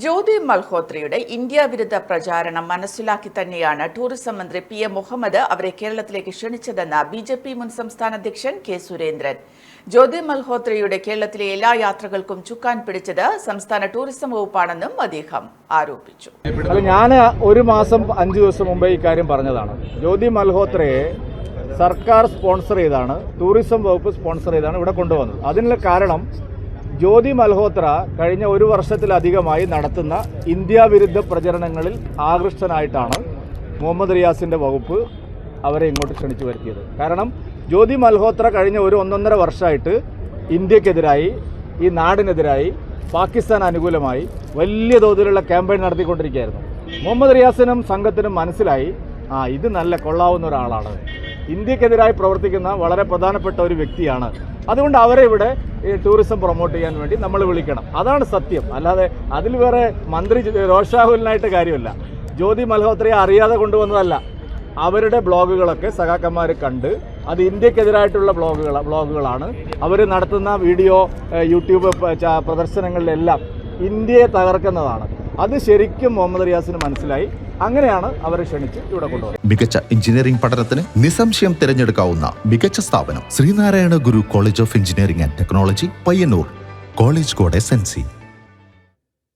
ജ്യോതി മൽഹോത്രയുടെ India വിരുദ്ധ പ്രചാരണം മനസ്സിലാക്കി തന്നെയാണ് ടൂറിസം മന്ത്രി പി എ മുഹമ്മദ് അവരെ കേരളത്തിലേക്ക് ക്ഷണിച്ചതെന്ന് ബി ജെ പി മുൻ സംസ്ഥാന അധ്യക്ഷൻ കെ സുരേന്ദ്രൻ. ജ്യോതി മൽഹോത്രയുടെ കേരളത്തിലെ എല്ലാ യാത്രകൾക്കും ചുക്കാൻ പിടിച്ചത് സംസ്ഥാന ടൂറിസം വകുപ്പാണെന്നും അദ്ദേഹം ആരോപിച്ചു. ഞാൻ ഒരു മാസം അഞ്ചു ദിവസം മുമ്പേ ഈ കാര്യം പറഞ്ഞതാണ്. ജ്യോതി മൽഹോത്രയെ സർക്കാർ സ്പോൺസർ ചെയ്താണ് ടൂറിസം വകുപ്പ് സ്പോൺസർ ചെയ്താണ് ഇവിടെ കൊണ്ടുവന്നത്. അതിനുള്ള കാരണം ജ്യോതി മൽഹോത്ര കഴിഞ്ഞ ഒരു വർഷത്തിലധികമായി നടത്തുന്ന ഇന്ത്യ വിരുദ്ധ പ്രചരണങ്ങളിൽ ആകൃഷ്ടനായിട്ടാണ് മുഹമ്മദ് റിയാസിന്റെ വകുപ്പ് അവരെ ഇങ്ങോട്ട് ക്ഷണിച്ചു വരുത്തിയത്. കാരണം ജ്യോതി മൽഹോത്ര കഴിഞ്ഞ ഒരു ഒന്നൊന്നര വർഷമായിട്ട് ഇന്ത്യക്കെതിരായി ഈ നാടിനെതിരായി പാകിസ്ഥാൻ അനുകൂലമായി വലിയ തോതിലുള്ള ക്യാമ്പയിൻ നടത്തിക്കൊണ്ടിരിക്കുകയായിരുന്നു. മുഹമ്മദ് റിയാസിനും സംഘത്തിനും മനസ്സിലായി ആ ഇത് നല്ല കൊള്ളാവുന്ന ഒരാളാണ്. ഇന്ത്യക്കെതിരായി പ്രവർത്തിക്കുന്ന വളരെ പ്രധാനപ്പെട്ട ഒരു വ്യക്തിയാണ് അതുകൊണ്ട് അവരെ ഇവിടെ ഈ ടൂറിസം പ്രൊമോട്ട് ചെയ്യാൻ വേണ്ടി നമ്മൾ വിളിക്കണം. അതാണ് സത്യം. അല്ലാതെ അതിൽ വേറെ മന്ത്രി രോഷാഹുലിനായിട്ട് കാര്യമില്ല. ജ്യോതി മൽഹോത്രയെ അറിയാതെ കൊണ്ടുവന്നതല്ല. അവരുടെ ബ്ലോഗുകളൊക്കെ സഖാക്കന്മാർ കണ്ട് അത് ഇന്ത്യക്കെതിരായിട്ടുള്ള ബ്ലോഗുകൾ ബ്ലോഗുകളാണ്. അവർ നടത്തുന്ന വീഡിയോ യൂട്യൂബ് പ്രദർശനങ്ങളിലെല്ലാം ഇന്ത്യയെ തകർക്കുന്നതാണ്. അത് ശരിക്കും മുഹമ്മദ് റിയാസിന് മനസ്സിലായി. അങ്ങനെയാണ് അവരെ ക്ഷണിച്ച് ഇവിടെ കൊണ്ടുപോകുന്നത് മികച്ച എഞ്ചിനീയറിംഗ് പഠനത്തിന് നിസ്സംശയം തിരഞ്ഞെടുക്കാവുന്ന മികച്ച സ്ഥാപനം Sreenarayana Guru college of engineering and technology Payyanur. College code S N C.